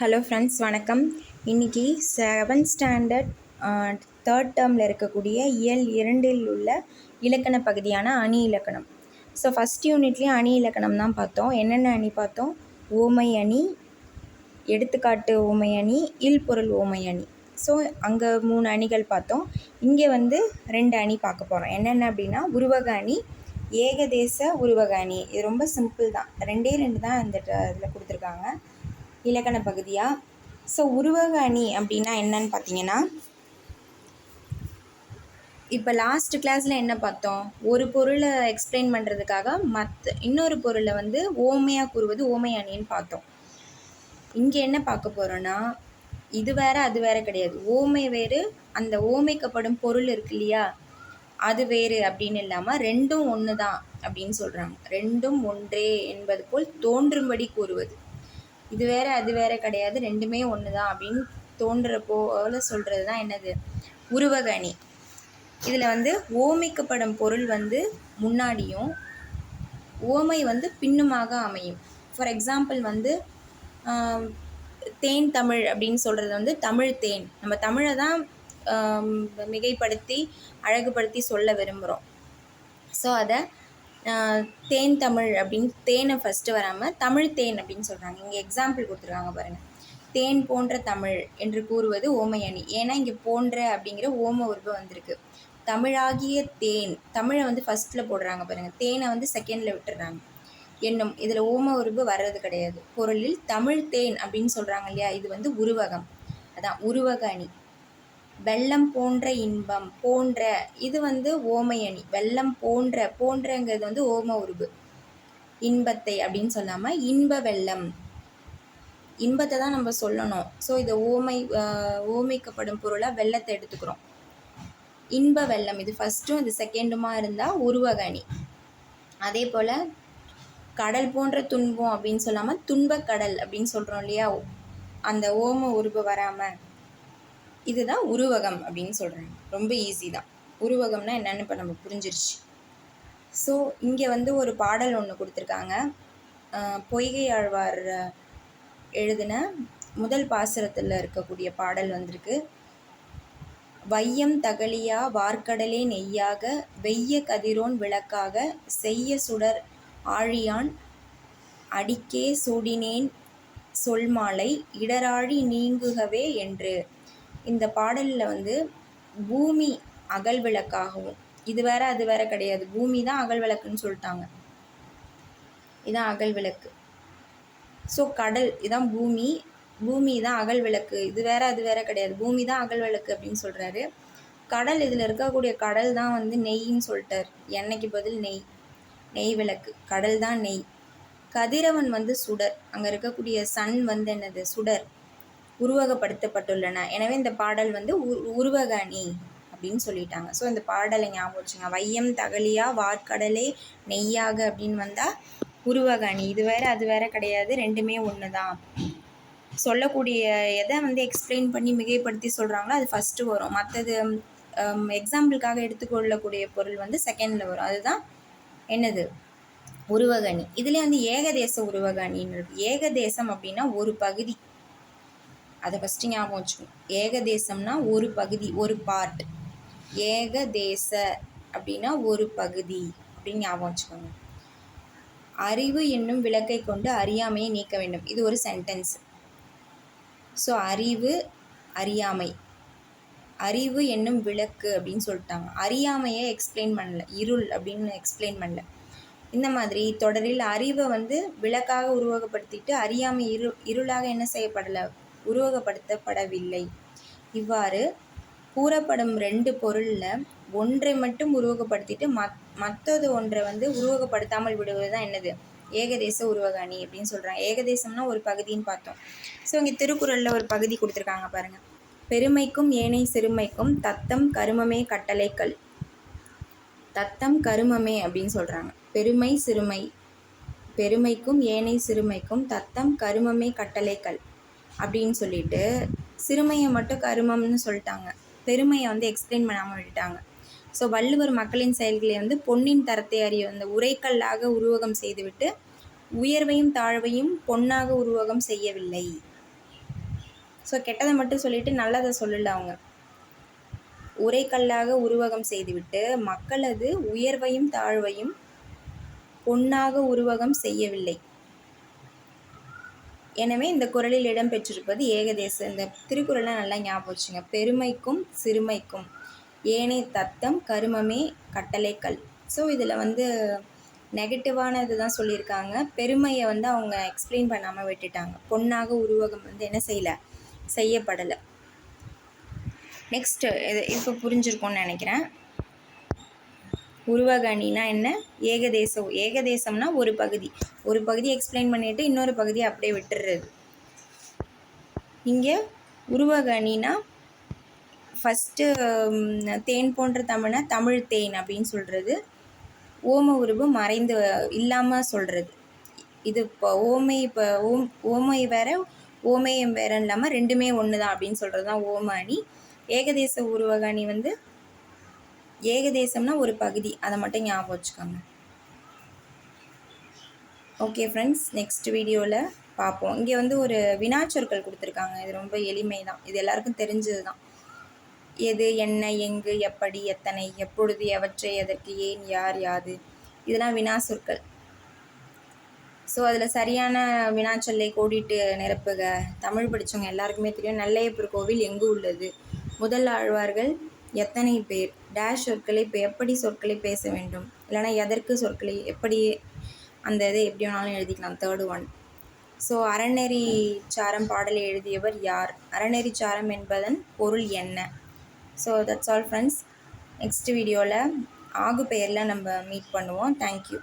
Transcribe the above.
Hello friends வணக்கம். இன்றைக்கி seventh standard third டேர்மில் இருக்கக்கூடிய இயல் இரண்டில் உள்ள இலக்கண பகுதியான அணி இலக்கணம். ஸோ ஃபஸ்ட் யூனிட்லேயும் அணி இலக்கணம் தான் பார்த்தோம். என்னென்ன அணி பார்த்தோம்? ஓமை அணி எடுத்துக்காட்டு ஓமை அணி இல்பொருள் ஓமை அணி. ஸோ அங்கே மூணு அணிகள் பார்த்தோம். இங்கே வந்து ரெண்டு அணி பார்க்க போகிறோம் என்னென்ன அப்படின்னா உருவக அணி ஏகதேச உருவக அணி. இது ரொம்ப சிம்பிள் தான். ரெண்டே ரெண்டு தான் இந்த இதில் கொடுத்துருக்காங்க. இலக்கண பகுதியாக ஸோ உருவக அணி அப்படின்னா என்னன்னு பார்த்தீங்கன்னா இப்போ லாஸ்ட் கிளாஸில் என்ன பார்த்தோம்? ஒரு பொருளை எக்ஸ்பிளைன் பண்ணுறதுக்காக மற்ற இன்னொரு பொருளை வந்து ஓமையாக கூறுவது ஓமை அணின்னு பார்த்தோம். இங்கே என்ன பார்க்க போகிறோன்னா இது வேற அது வேற கிடையாது. ஓமை வேறு அந்த ஓமைக்கப்படும் பொருள் இருக்கு இல்லையா? அது வேறு அப்படின்னு இல்லாமல் ரெண்டும் ஒன்று தான் அப்படின்னு சொல்கிறாங்க ரெண்டும் ஒன்றே என்பது போல் தோன்றும்படி கூறுவது. இது வேற அது வேற கிடையாது. ரெண்டுமே ஒன்று தான் அப்படின்னு தோன்ற போல சொல்கிறது தான் என்னது? உருவக அணி இதில் வந்து ஓமைக்கப்படும் பொருள் வந்து முன்னாடியும் ஓமை வந்து பின்னுமாக அமையும். ஃபார் எக்ஸாம்பிள் வந்து தேன் தமிழ் அப்படின்னு சொல்கிறது வந்து தமிழ் தேன். நம்ம தமிழை தான் மிகைப்படுத்தி அழகுபடுத்தி சொல்ல விரும்புகிறோம் ஸோ அதை தேன் தமிழ் அப்படின்னு தேனை ஃபஸ்ட்டு வராமல் தமிழ் தேன் அப்படின்னு சொல்கிறாங்க இங்கே எக்ஸாம்பிள் கொடுத்துருக்காங்க பாருங்கள் தேன் போன்ற தமிழ் என்று கூறுவது ஓமை அணி. ஏன்னா இங்கே போன்ற அப்படிங்கிற ஓம உருவம் வந்திருக்கு. தமிழாகிய தேன் தமிழை வந்து ஃபஸ்ட்டில் போடுறாங்க பாருங்கள் தேனை வந்து செகண்டில் விட்டுறாங்க. என்னும் இதில் ஓம உருவு வர்றது கிடையாது. பொருளில் தமிழ் தேன் அப்படின்னு சொல்கிறாங்க இல்லையா? இது வந்து உருவகம். அதான் உருவக அணி. வெள்ளம் போன்ற இன்பம் போன்ற இது வந்து ஓமையணி. வெள்ளம் போன்ற போன்றங்கிறது வந்து ஓம உருவு இன்பத்தை அப்படின்னு சொல்லாமல் இன்ப வெள்ளம். இன்பத்தை தான் நம்ம சொல்லணும். ஸோ இதை ஓமை ஓமைக்கப்படும் பொருளாக வெள்ளத்தை எடுத்துக்கிறோம். இன்ப வெள்ளம் இது ஃபஸ்ட்டும் இது செகண்டுமா இருந்தால் உருவகணி. அதே போல் கடல் போன்ற துன்பம் அப்படின்னு சொல்லாமல் துன்பக்கடல் அப்படின்னு சொல்கிறோம் இல்லையா? அந்த ஓம உருவு வராமல் இதுதான் உருவகம் அப்படின்னு சொல்கிறாங்க ரொம்ப ஈஸி தான். உருவகம்னா என்னன்னு இப்போ நம்ம புரிஞ்சிருச்சு. ஸோ இங்கே வந்து ஒரு பாடல் ஒன்று கொடுத்துருக்காங்க. பொய்கை ஆழ்வார் எழுதின முதல் பாசுரத்தில் இருக்கக்கூடிய பாடல் வந்திருக்கு. வையம் தகலியா வார்க்கடலே நெய்யாக வெய்ய கதிரோன் விளக்காக செய்ய சுடர் ஆழியான் அடிக்கே சூடினேன் சொல்மாலை இடராழி நீங்குகவே என்று. இந்த பாடலில் வந்து பூமி அகல் விளக்காகவும் இது வேற அது வேற கிடையாது. பூமி தான் அகல் விளக்குன்னு சொல்லிட்டாங்க. இதான் அகல் விளக்கு. ஸோ கடல் இதான் பூமி. பூமி தான் அகல் விளக்கு. இது வேற அது வேற கிடையாது. பூமி தான் அகல் விளக்கு அப்படின்னு சொல்கிறாரு கடல் இதில் இருக்கக்கூடிய கடல் தான் வந்து நெய்ன்னு சொல்லிட்டார். எண்ணெய்க்கு பதில்? நெய். நெய் விளக்கு. கடல் தான் நெய். கதிரவன் வந்து சுடர். அங்கே இருக்கக்கூடிய சன் வந்து என்னது? சுடர். உருவகப்படுத்தப்பட்டுள்ளன. எனவே இந்த பாடல் வந்து உ- உருவக அணி அப்படின்னு சொல்லிட்டாங்க. ஸோ இந்த பாடலை ஞாபகம் வச்சுங்க. வையம் தகலியா வார்க்கடலே நெய்யாக அப்படின்னு வந்தால் உருவக அணி இது வேற அது வேற கிடையாது. ரெண்டுமே ஒன்று தான் சொல்லக்கூடிய எதை வந்து எக்ஸ்பிளைன் பண்ணி மிகைப்படுத்தி சொல்கிறாங்களோ அது ஃபஸ்ட்டு வரும். மற்றது எக்ஸாம்பிளுக்காக எடுத்துக்கொள்ளக்கூடிய பொருள் வந்து செகண்டில் வரும். அதுதான் என்னது? உருவகணி. இதுலேயே வந்து ஏகதேச உருவகணின்னு இருக்கு. ஏகதேசம் அப்படின்னா ஒரு பகுதி. அதை ஃபஸ்ட்டு ஞாபகம் வச்சுக்கணும். ஏகதேசம்னா ஒரு பகுதி ஒரு பார்ட் ஏகதேச அப்படின்னா ஒரு பகுதி அப்படின்னு ஞாபகம் வச்சுக்கோங்க. அறிவு என்னும் விளக்கை கொண்டு அறியாமையை நீக்க வேண்டும். இது ஒரு சென்டென்ஸ் ஸோ அறிவு அறியாமை. அறிவு என்னும் விளக்கு அப்படின்னு சொல்லிட்டாங்க. அறியாமையை எக்ஸ்பிளைன் பண்ணல. இருள் அப்படின்னு எக்ஸ்பிளைன் பண்ணல. இந்த மாதிரி தொடரில் அறிவை வந்து விளக்காக உருவகப்படுத்திட்டு அறியாமை இரு இருளாக என்ன செய்யப்படலை? உருவகப்படுத்தப்படவில்லை. இவ்வாறு கூறப்படும் ரெண்டு பொருளில் ஒன்றை மட்டும் உருவகப்படுத்திட்டு மத் மற்றது ஒன்றை வந்து உருவகப்படுத்தாமல் விடுவது தான் என்னது? ஏகதேச உருவக அணி அப்படின்னு சொல்கிறாங்க ஏகதேசம்னா ஒரு பகுதின்னு பார்த்தோம். ஸோ இங்கே திருக்குறளில் ஒரு பகுதி கொடுத்துருக்காங்க பாருங்கள் பெருமைக்கும் ஏனை சிறுமைக்கும் தத்தம் கருமமே கட்டளைக்கல் தத்தம் கருமமே அப்படின்னு சொல்கிறாங்க பெருமை சிறுமை. பெருமைக்கும் ஏனை சிறுமைக்கும் தத்தம் கருமமே கட்டளைக்கல் அப்படின்னு சொல்லிட்டு சிறுமையை மட்டும் கருமம்னு சொல்லிட்டாங்க. பெருமையை வந்து எக்ஸ்பிளைன் பண்ணாமல் விட்டுட்டாங்க. ஸோ வள்ளுவர் மக்களின் செயல்களை வந்து பொன்னின் தரத்தை அறிய அந்த உரைக்கல்லாக உருவகம் செய்துவிட்டு உயர்வையும் தாழ்வையும் பொன்னாக உருவகம் செய்யவில்லை. ஸோ கெட்டதை மட்டும் சொல்லிட்டு நல்லதை சொல்லல அவங்க. உரைக்கல்லாக உருவகம் செய்துவிட்டு மக்களது உயர்வையும் தாழ்வையும் பொன்னாக உருவகம் செய்யவில்லை. எனவே இந்த குரலில் இடம்பெற்றிருப்பது ஏகதேச இந்த திருக்குறளை நல்லா ஞாபகம் வச்சுங்க. பெருமைக்கும் சிறுமைக்கும் ஏனே தத்தம் கருமமே கட்டளைக்கல் ஸோ இதில் வந்து நெகட்டிவான இதுதான் சொல்லியிருக்காங்க. பெருமையை வந்து அவங்க எக்ஸ்பிளைன் பண்ணாமல் விட்டுட்டாங்க. பொண்ணாக உருவகம் வந்து என்ன செய்யலை? செய்யப்படலை. நெக்ஸ்ட்டு இது இப்போ புரிஞ்சிருக்கும்னு நினைக்கிறேன். உருவகணினா என்ன? ஏகதேசம் ஏகதேசம்னா ஒரு பகுதி. ஒரு பகுதி எக்ஸ்பிளைன் பண்ணிவிட்டு இன்னொரு பகுதியை அப்படியே விட்டுடுறது இங்கே உருவகணினா ஃபஸ்ட்டு தேன் போன்ற தமிழை தமிழ் தேன் அப்படின்னு சொல்கிறது ஓம உருவு மறைந்து இல்லாமல் சொல்கிறது இது இப்போ ஓமை இப்போ ஓம் ஓமை வேற ஓமையம் வேற இல்லாமல் ரெண்டுமே ஒன்று தான் அப்படின்னு சொல்கிறது தான் ஓம அணி. ஏகதேச உருவக அணி வந்து ஏகதேசம்னா ஒரு பகுதி. அதை மட்டும் ஞாபகம் வச்சுக்கோங்க. ஓகே ஃப்ரெண்ட்ஸ் நெக்ஸ்ட் வீடியோவில் பார்ப்போம். இங்கே வந்து ஒரு வினாச்சொற்கள் கொடுத்துருக்காங்க. இது ரொம்ப எளிமை தான் இது எல்லாருக்கும் தெரிஞ்சது தான் எது என்ன எங்கு எப்படி எத்தனை எப்பொழுது எவற்றை எதற்கு ஏன் யார் யாது. இதெல்லாம் வினா சொற்கள் ஸோ அதில் சரியான வினாச்சொல்லை கோடிட்டு நிரப்புக. தமிழ் படித்தவங்க எல்லாருக்குமே தெரியும். நல்லையப்பர் கோவில் எங்கு உள்ளது? முதல் ஆழ்வார்கள் எத்தனை பேர்? டேஷ் சொற்களை இப்போ எப்படி சொற்களை பேச வேண்டும்? இல்லைனா எதற்கு சொற்களை எப்படி அந்த இதை எப்படி வேணாலும் எழுதிக்கலாம்? தேர்டு ஒன் ஸோ அறநெறி சாரம் பாடலை எழுதியவர் யார்? அறநெறி சாரம் என்பதன் பொருள் என்ன? So that's all friends next வீடியோவில் ஆகு பெயரில் நம்ம மீட் பண்ணுவோம். தேங்க்யூ